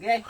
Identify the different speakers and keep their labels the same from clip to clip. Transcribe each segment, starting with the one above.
Speaker 1: Sige.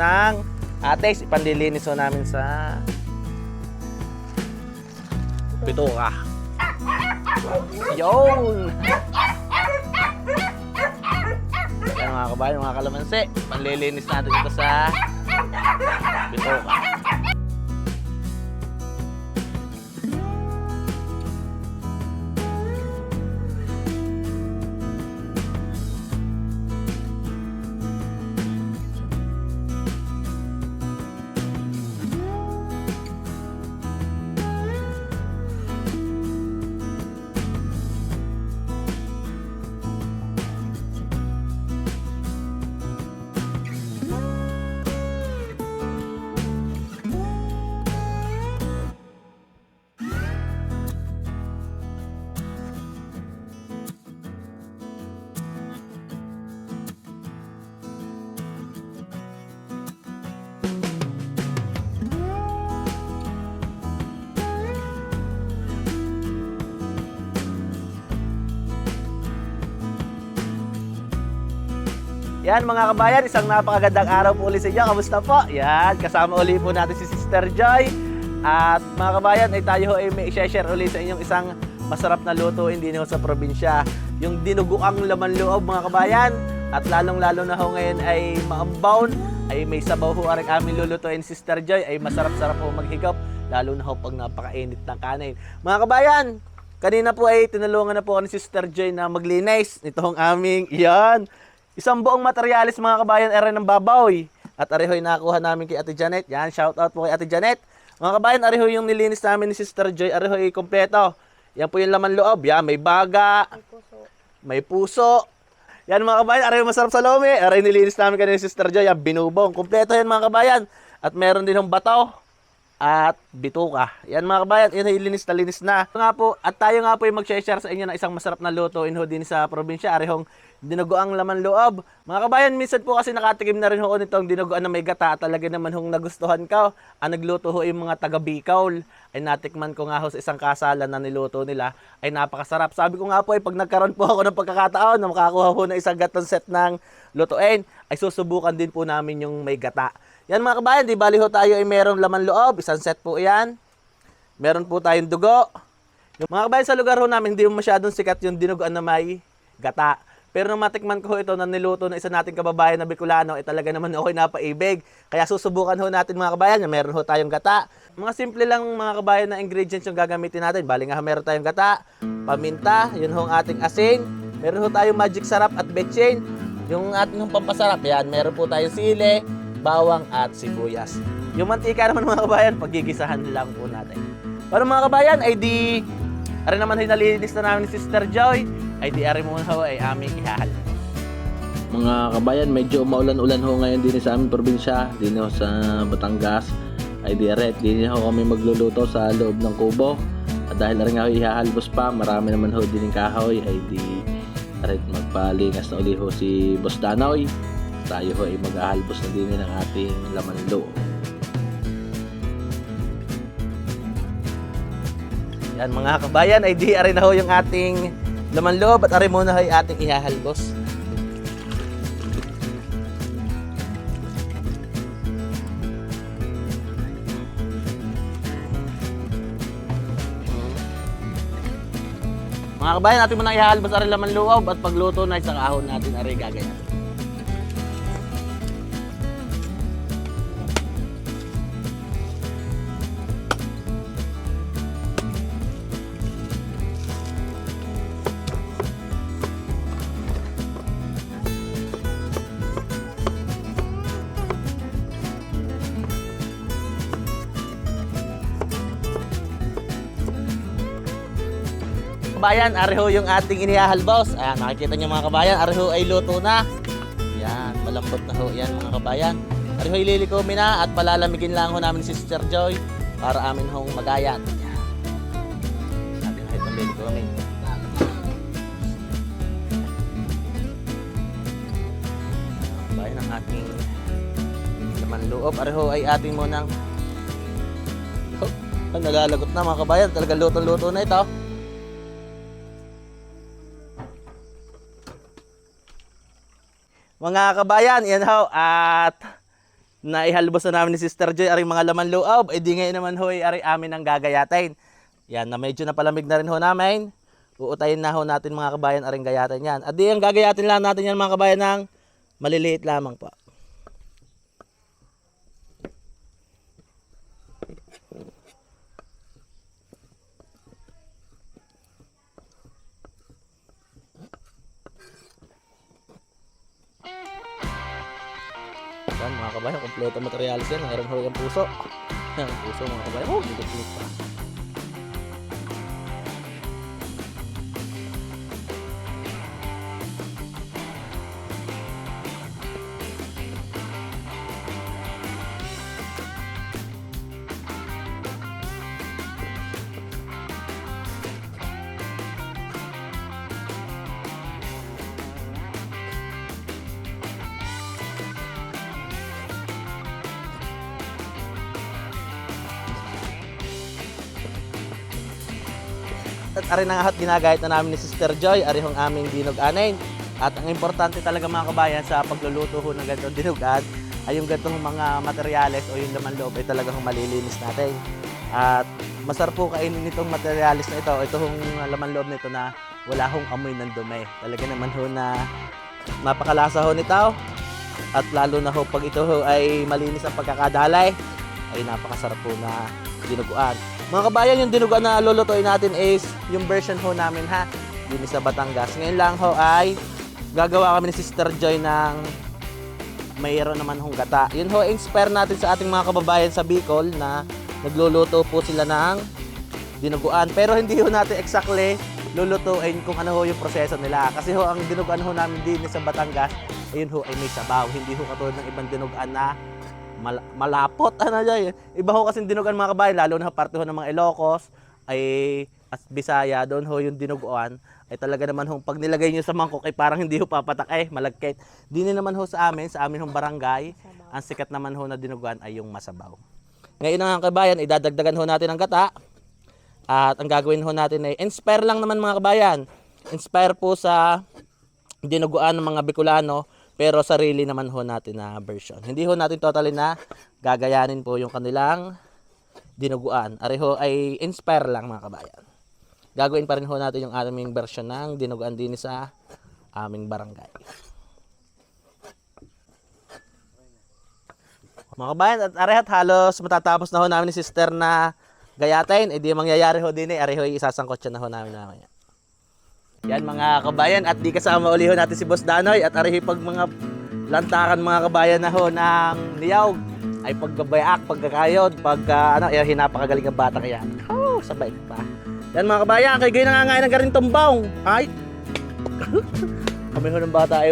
Speaker 1: Ng atex, ipandilinis ho namin sa bituka. Yun! Yan mga kabayan, mga kalamansi, panlilinis natin ito sa bituka. Yan mga kabayan, isang napakagandang araw po ulit sa inyo. Kamusta po? Yan, kasama uli po natin si Sister Joy. At mga kabayan, ay tayo ay may share uli sa inyong isang masarap na luto hindi ho sa probinsya. Yung dinuguang laman loob mga kabayan. At lalong-lalo na ho ngayon ay maambawn, ay may sabaw ho aring aming lulutuin Sister Joy, ay masarap-sarap ho maghigop. Lalo na ho pag napakainit ng kanin. Mga kabayan, kanina po ay tinulungan na po ako ni Sister Joy na maglinis. Ito ang aming, yan, Isang buong materialis mga kabayan ere ng babaw. At arehoy nakuha namin kay Ate Janet. Yan, shout out po kay Ate Janet. Mga kabayan, arehoy yung nilinis namin ni Sister Joy. Arehoy kompleto. Yan po yung laman loob. Yan, may baga. May puso. Yan mga kabayan, arehoy masarap sa lomi. Arehoy nilinis namin kanina ni Sister Joy. Yan, binubong. Kompleto yan mga kabayan. At meron din yung bataw at bituka. Yan mga kabayan, yun ay linis na linis na. Nga po, at tayo nga po yung mag-share sa inyo ng isang masarap na luto in ho din sa probinsya, arehong dinuguang laman loob. Mga kabayan, minsan po kasi nakatikim na rin ho nitong dinuguan na may gata. Talaga naman hong nagustuhan ko. Ang nagluto ho yung mga taga Bicol. Ay natikman ko nga ho sa isang kasalan na niluto nila. Ay napakasarap. Sabi ko nga po ay pag nagkaroon po ako ng pagkakataon na makakuha ho ng isang gatong set ng lutuin, ay susubukan din po namin yung may gata. Yan mga kabayan, di bali ho tayo ay merong laman loob. Isang set po yan. Meron po tayong dugo. Yung mga kabayan sa lugar ho namin, hindi masyadong sikat yung dinuguan na may gata. Pero nung matikman ko ito na niluto ng isa nating kababayan na Bicolano, eh talaga naman ako'y napaibig. Kaya susubukan ho natin mga kabayan, meron ho tayong gata. Mga simple lang mga kabayan na ingredients yung gagamitin natin. Bali nga meron tayong gata, paminta, yun ho ang ating asin. Meron ho tayong magic sarap at betchin. Yung ating pampasarap, yan. Meron po tayong sile, bawang at sibuyas. Yung mantika naman mga kabayan, pagigisahan lang po natin. Para mga kabayan, ay di, ari naman ay nalinis na namin ni Sister Joy, ay di ari muna ho ay aming ihahal.
Speaker 2: Mga kabayan, medyo maulan-ulan ho ngayon din sa aming probinsya, din ho sa Batangas. Ay di ret, din ho kami magluluto sa loob ng kubo. At dahil rin nga ho ihahalbos pa, marami naman ho din yung kahoy, ay di ret magpalingas na uli ho si Boss Danoy. Tayo ho ay maghahalbos na din ng ating laman loob.
Speaker 1: Yan mga kabayan, ay di ari na ho yung ating laman loob at ari muna ho yung ating ihahalbos. Mga kabayan, natin muna ihahalbos ari laman loob at pagluto na sa kahon natin ari gagayan. Kabayan, ariho yung ating inihahalbos. Ayan, makikita nyo mga kabayan, ariho ay luto na. Yan, malambot na ho yan mga kabayan. Ariho ay lilikomin na at palalamigin lang ho namin si Sister Joy para amin hong magayat. Yan. Natin ho itong lilikomin. Bayan ang ating laman loob. Ariho ay ating munang Oh, nalalagot na mga kabayan. Talaga luto-luto na ito. Mga kabayan, yan ho. At naihalbos na namin ni Sister Joy aring mga laman loob. E di ngayon naman ho ay ari amin ang gagayatin. Yan, na medyo napalamig na rin ho namin. Uutayin na ho natin mga kabayan aring gayatin yan. At di ang gagayatin lang natin yan mga kabayan ng maliliit lamang po. Mga kabayan, kompleto materialis yan. Meron ho yung puso. Ang puso mga kabayan. Oh, bigat pa. At ari na nga at ginagayat na namin ni Sister Joy, ari hong aming dinog anayin. At ang importante talaga mga kabayan sa pagluluto ho ng ganitong dinugan ay yung ganitong mga materyales o yung laman loob ay talagang malilinis natin. At masarap po kainin itong materyales na ito, ito hong laman loob nito na wala hong amoy ng dumi. Talaga naman ho na napakalasa ho nito. At lalo na ho pag ito ho ay malinis ang pagkakadalay, ay napakasarap po na dinuguan. Mga kabayan, yung dinuguan na lulutuin natin is yung version ho namin ha, din sa Batangas. Ngayon lang ho ay gagawa kami ni Sister Joy ng mayroon naman hong gata. Yun ho, inspire natin sa ating mga kababayan sa Bicol na nagluluto po sila ng dinuguan. Pero hindi ho natin exactly lulutuin kung ano ho yung proseso nila. Kasi ho, ang dinuguan ho namin din sa Batangas, ayun ho ay may sabaw. Hindi ho katulad ng ibang dinuguan na mal- malapot. Ano dyan, Iba ho kasi dinuguan mga kabayan, lalo na parte ho ng mga Ilocos, ay as Bisaya, doon ho yung dinuguan, ay talaga naman ho, pag nilagay nyo sa mangkok, ay parang hindi ho papatak, eh, malagkit. Dini naman ho sa amin, sa amin hong barangay, ang sikat naman ho na dinuguan ay yung masabaw. Ngayon mga kabayan, idadagdagan ho natin ang gata. At ang gagawin ho natin ay inspire lang naman mga kabayan. Inspire po sa dinuguan ng mga Bicolano pero sarili naman ho natin na version. Hindi ho natin totally na gagayanin po yung kanilang dinuguan. Areho ay inspire lang mga kabayan. Gagawin pa rin ho natin yung aming version ng dinuguan din sa aming barangay. Mga kabayan, at arehat halos matatapos na ho namin ni sister na gayatin. E di mangyayari ho din eh. Areho ay isasangkot siya na ho namin mamaya. Yan mga kabayan at di kasama uli ho natin si Boss Danoy at arihi pag mga lantakan mga kabayan na ho ng niyawg ay paggabayak, pagkakayod, pagka ano, eh, hinapakagaling ang bata kaya. Oh, sabay pa. Yan mga kabayan, kay gayon nangangain ng garing tumbang. Ay! kami ho ng bata ay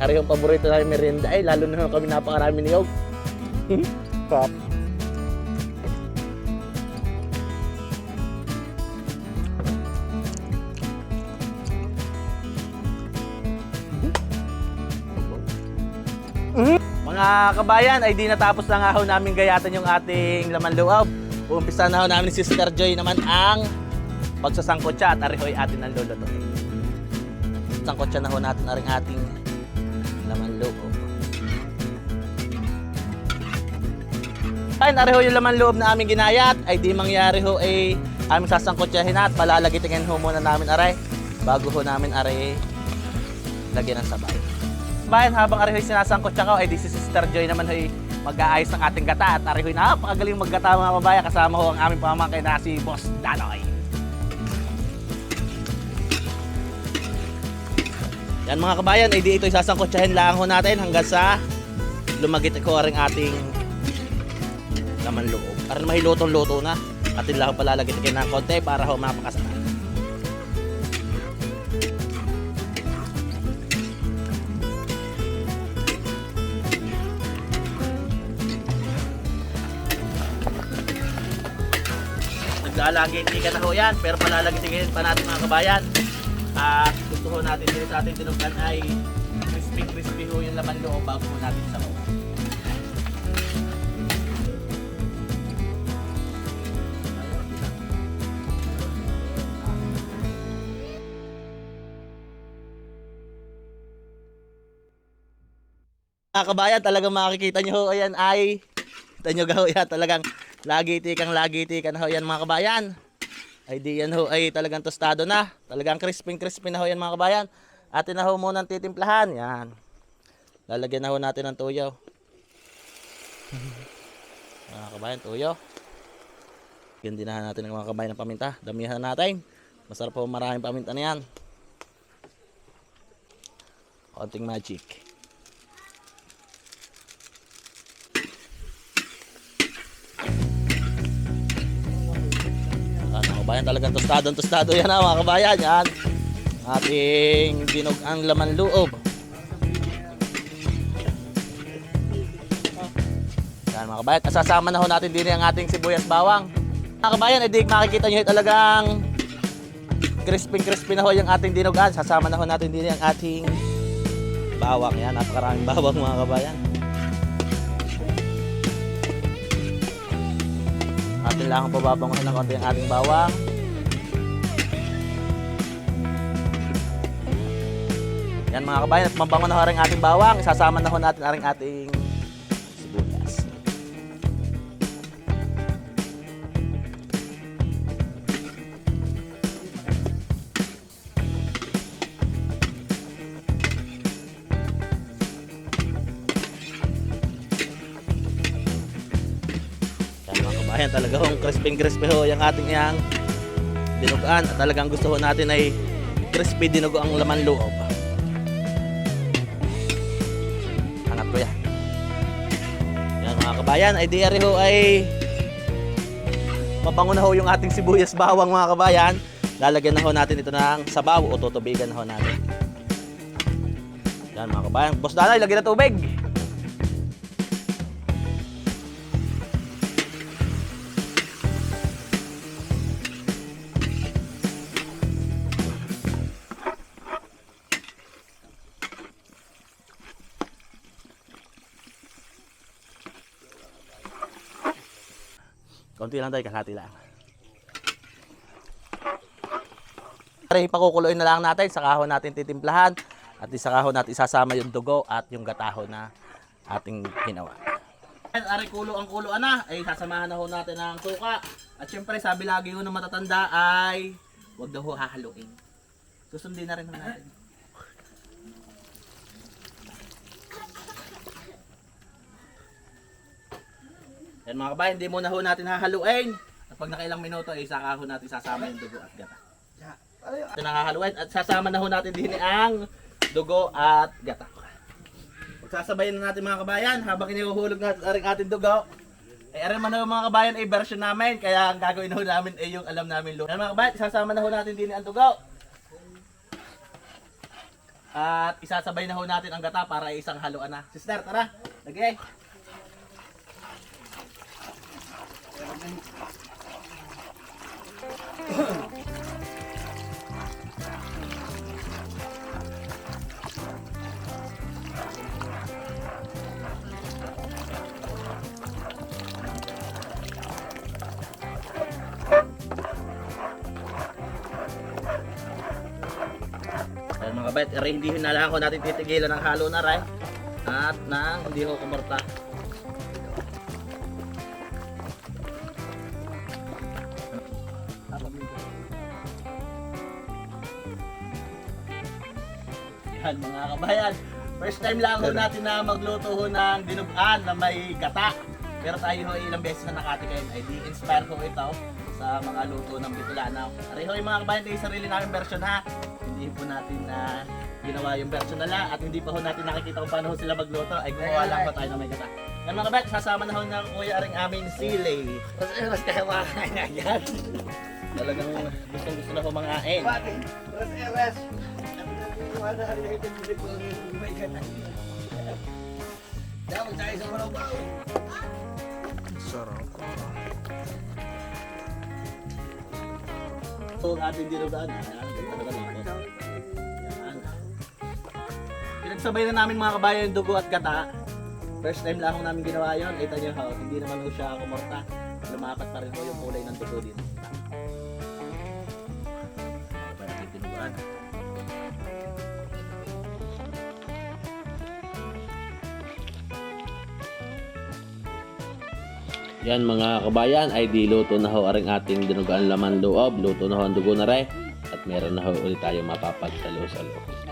Speaker 1: ari yung paborito namin merienda ay lalo na ho kami napakarami niyog. Pop. Mga kabayan, ay di natapos na nga ho namin gayatan yung ating laman loob. Uumpisa na ho namin si Sister Joy naman ang pagsasangkotsa at arihoy atin ang lulutuin. Sangkotsa na ho natin aring ating laman loob. Ayun, ariho yung laman loob na aming ginayat ay di mangyari ho ay aming sasangkotsahin at palalagitingin ho muna namin aray bago ho namin aray lagyan ng sabay. Bayan habang arihoy sinasangkot siya ko, ay di si Sister Joy naman ay mag-aayos ng ating gata at arihoy napakagaling maggata mga babayan kasama ho ang aming pamangkin na si Boss Danoy. Yan mga kabayan, ay di ito isasangkotsahin lang ho natin hanggang sa lumagit ko rin ating laman loob. Para mahilutong-luto na. At lang palalagit ng konti para ho mapakasama. Maglalagitikan na ho yan, pero palalagitikin pa natin mga kabayan. At gusto ho natin din sa ating tinugan ay crispy crispy ho yung laman loob bago ho natin sa Mga kabayan, talagang makikita nyo ayan ay, kita nyo ho, yan, talagang lagi tikang lagi tikang ho yan mga kabayan. Ay di yan ho, ay talagang tostado na. Talagang crispy crispy na ho yan mga kabayan. Atin na ho muna ang titimplahan, yan. Lalagyan na ho natin ng tuyo. mga kabayan, tuyo. Gandi na natin ng mga kabayan ng paminta. Damihan natin. Masarap po maraming paminta na yan. Konting magic. Talagang tostado tostado yan ha, mga kabayan. Yan. Ating dinog ang laman loob. Yan mga kabayan, kasasama na ho natin din ang ating sibuyas bawang. Mga kabayan, edi makikita nyo talagang crispy crispy na ho yung ating dinugan. Sasama na ho natin din ang ating bawang. Yan, napakaraming bawang mga kabayan. Atin lang ang pababanguhin ng konti ang ating bawang. Yan mga kabayan, at mabango na ho rin ating bawang. Isasama na ho natin ang ating sibuyas. Yan mga kabayan, talaga hong crispy crispy ho yung ating yang dinugaan. At talagang gusto ho natin ay crispy dinugo ang laman loob. Yan mga kabayan, ay di ari ho ay mabango na ho yung ating sibuyas bawang mga kabayan. Lalagyan na ho natin ito ng sabaw o tutubigan na ho natin. Yan mga kabayan. Boss Danay, lagyan na tubig. Konti lang tayo, kalahati lang. Pare, pakukuluin na lang natin, sa kahon natin titimplahan at sa kahon natin isasama yung dugo at yung gataho na ating ginawa. Ari kulo ang kulo ana ay sasamahan na ho natin ng suka. At syempre sabi lagi ho ng matatanda ay wag daw ho hahaluin. Susundin na rin ho natin. Yan mga kabayan, hindi muna ho natin hahaluin. At pag nakailang minuto ay saka ho natin sasama yung dugo at gata. Ito na hahaluin at sasama na ho natin din ang dugo at gata. Pagsasabayin na natin mga kabayan habang inihuhulog natin ang ating dugo. Ay aram man ho mga kabayan ay version namin kaya ang gagawin ho namin ay yung alam namin lo. Yan mga kabayan, sasama na ho natin din ang dugo. At isasabay na ho natin ang gata para isang haluan na. Sister, tara. Lagay. Ayan mga kabait, aray, hindi na lang ako natin titigilan ng halo na ray. At nang hindi ko kumarta. Kabayan. First time lang ho natin na magluto ho ng dinugan na may gata. Pero tayo ho ilang beses na nakatikim ay di inspire ko ito sa mga luto ng Bicolana. Areho yung mga kabayan, ito yung sarili namin version ha. Hindi po natin na ginawa yung version nila at hindi pa ho natin nakikita kung paano ho sila magluto ay gumawa lang po tayo ng may gata. Yan mga kabayan, sasama na ho ng kuya aring aming sili.
Speaker 3: Eh, mas kaya makakain na yan.
Speaker 1: Talagang gustong gusto na ho mga ain.
Speaker 3: Pati, tapos ito. Dapat tayo sa Marabaw.
Speaker 1: ang ating dinugaan. Pinagsabay na namin mga kabayan dugo at gata. First time lang namin ginawa yun. Kita nyo ho, hindi naman ho siya kumorta. Lumapat pa rin ho yung kulay ng dugo dito.
Speaker 2: Yan mga kabayan ay di luto na ho aring ating dinugaan laman loob. Luto na ho ang dugo na re. At meron na ho ulit tayo mapapagsalo-salo.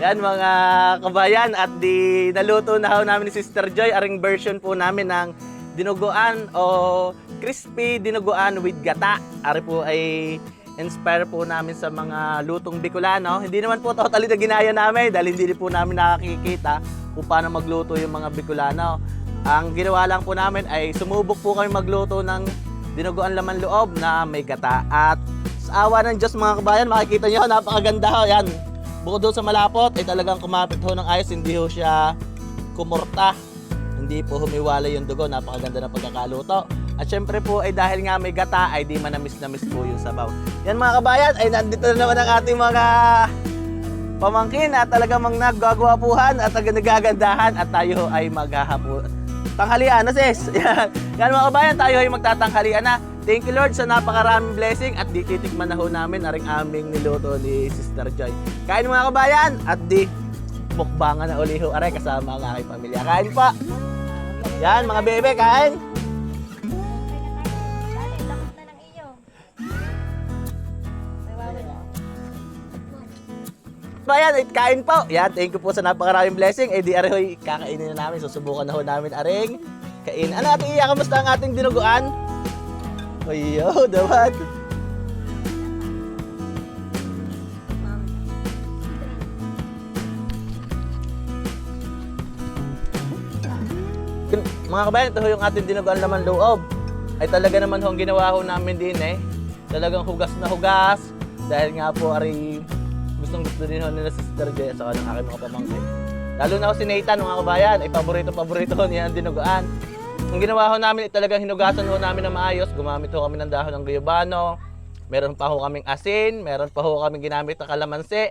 Speaker 1: Yan mga kabayan at di naluto na ho namin ni Sister Joy aring version po namin ng dinuguan o crispy dinuguan with gata. Ari po ay inspire po namin sa mga lutong Bicolano. Hindi naman po totally na ginaya namin dahil hindi po namin nakakikita kung paano magluto yung mga Bicolano. Ang ginawa lang po namin ay sumubok po kami magluto ng dinuguan laman loob na may gata. At sa awa ng Diyos mga kabayan, makikita nyo, napakaganda ho. Yan, Bukod doon sa malapot, ay talagang kumapit ho ng ayos, hindi ho siya kumurta. Hindi po humiwalay yung dugo, napakaganda ng pagkakaluto. At syempre po ay dahil nga may gata, ay di manamis-namis po yung sabaw. Yan mga kabayan, ay nandito na naman ang ating mga pamangkin at talagang mga naggagawapuhan at nagagandahan at tayo ay maghahapo. Tanghalian na sis. Yan. Yan mga kabayan, tayo ay magtatanghalian na. Thank you Lord sa napakaraming blessing at di titikman na ho namin aring aming niluto ni Sister Joy. Kain mga kabayan at di mukbangan na uli ho aray kasama ang aking pamilya. Kain pa. Yan mga bebe, kain. Bayan, it kain po. Yan, thank you po sa napakaraming blessing. Eh di aray kakainin na namin. Susubukan na ho namin aring kain. Ano ating iya, kamusta ang ating dinuguan? Dawat. Kun- Mga kabayan, ito yung ating dinuguan naman loob. Ay talaga naman ho ang ginawa ho namin din eh. Talagang hugas na hugas. Dahil nga po ari gustong gusto din ho nila si Sister Joy at saka ng aking mga pamangkin. Lalo na ho si Nathan mga kabayan, ay paborito-paborito ho niya ang dinuguan. Ang ginawa ho namin ay talagang hinugasan ho namin na maayos. Gumamit ho kami ng dahon ng guyabano. Meron pa ho kaming asin, meron pa ho kaming ginamit na kalamansi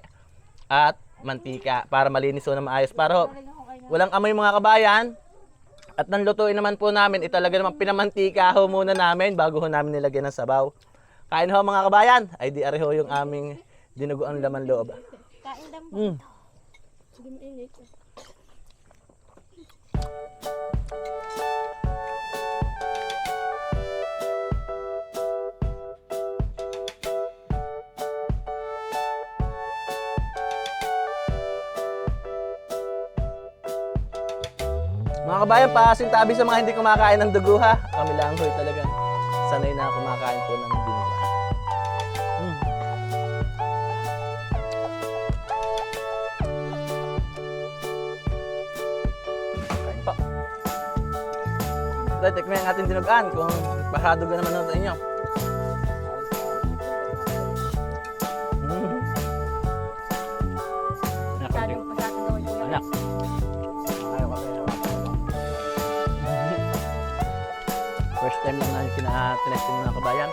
Speaker 1: at mantika para malinis ho na maayos. Para ho, walang amoy mga kabayan. At nanlutuin naman po namin, italaga naman pinamantika ho muna namin bago ho namin nilagyan ng sabaw. Kain ho mga kabayan, ay di ari ho yung aming dinuguan laman loob.
Speaker 4: Kain lang po.
Speaker 1: Mm.
Speaker 4: Sige, mainit.
Speaker 1: Mga kabayan, pasintabi sa mga hindi kumakain ng dugo ha. Kami lang ho'y talagang sanay na kumakain po ng dinuguan. Mm. Kain po. Dahil tikman ang ating dinuguan kung pasado ka naman sa inyo. Kina-testing ng kabayan.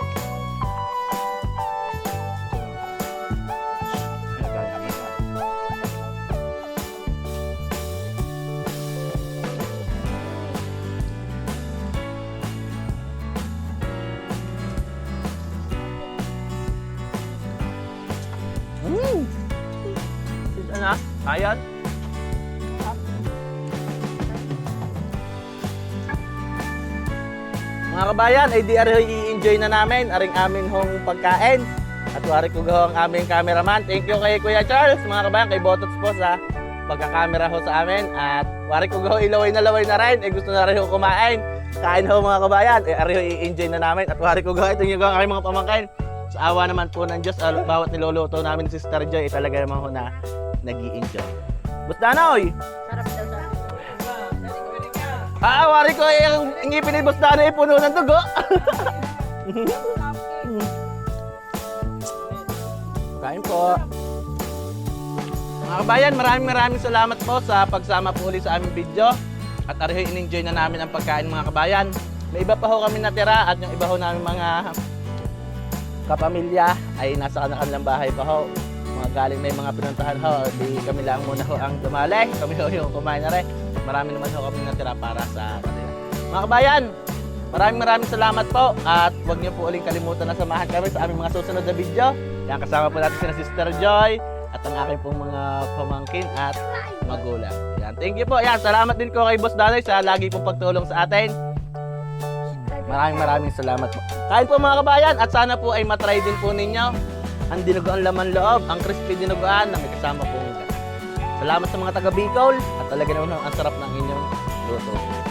Speaker 1: Ano? Ayan? Kabayan, ay di ari i-enjoy na namin aring amin hong pagkain. At wari ko ang aming cameraman. Thank you kay Kuya Charles, mga kabayan, kay Botots po sa pagkakamera ho sa amin. At wari ko ilaway na laway na rin. Eh gusto na rin ho kumain. Kain ho mga kabayan. Eh, ariho i-enjoy na namin. At wari ko itong yung aking mga pamangkain. Sa awa naman po ng Diyos, al- bawat niluluto namin si Sister Joy, eh, talaga naman ho na nag enjoy Bus Danoy!
Speaker 4: Sarap daw sa
Speaker 1: Ah, ko eh, ang ngipin ni Bus Danoy puno ng dugo. Kain po. Mga kabayan, maraming maraming salamat po sa pagsama po ulit sa aming video. At ariho in-enjoy na namin ang pagkain mga kabayan. May iba pa ho kami natira at yung iba ho namin mga kapamilya ay nasa kanilang bahay pa ho. Mga galing na yung mga pinuntahan ho, di kami lang muna ho ang dumali. Kami ho yung kumain na rin. Marami naman ho kami natira para sa kanila. Mga kabayan, maraming maraming salamat po at huwag niyo po uling kalimutan na samahan kami sa aming mga susunod na video. Yan kasama po natin sina Sister Joy at ang aking pong mga pamangkin at magulang. Yan, thank you po. Yan, salamat din ko kay Boss Danoy sa lagi pong pagtulong sa atin. Maraming maraming salamat po. Kain po mga kabayan at sana po ay matry din po ninyo ang dinuguan laman loob, ang crispy dinuguan na may kasama po Salamat sa mga taga Bicol at talaga naman ang sarap ng inyong luto.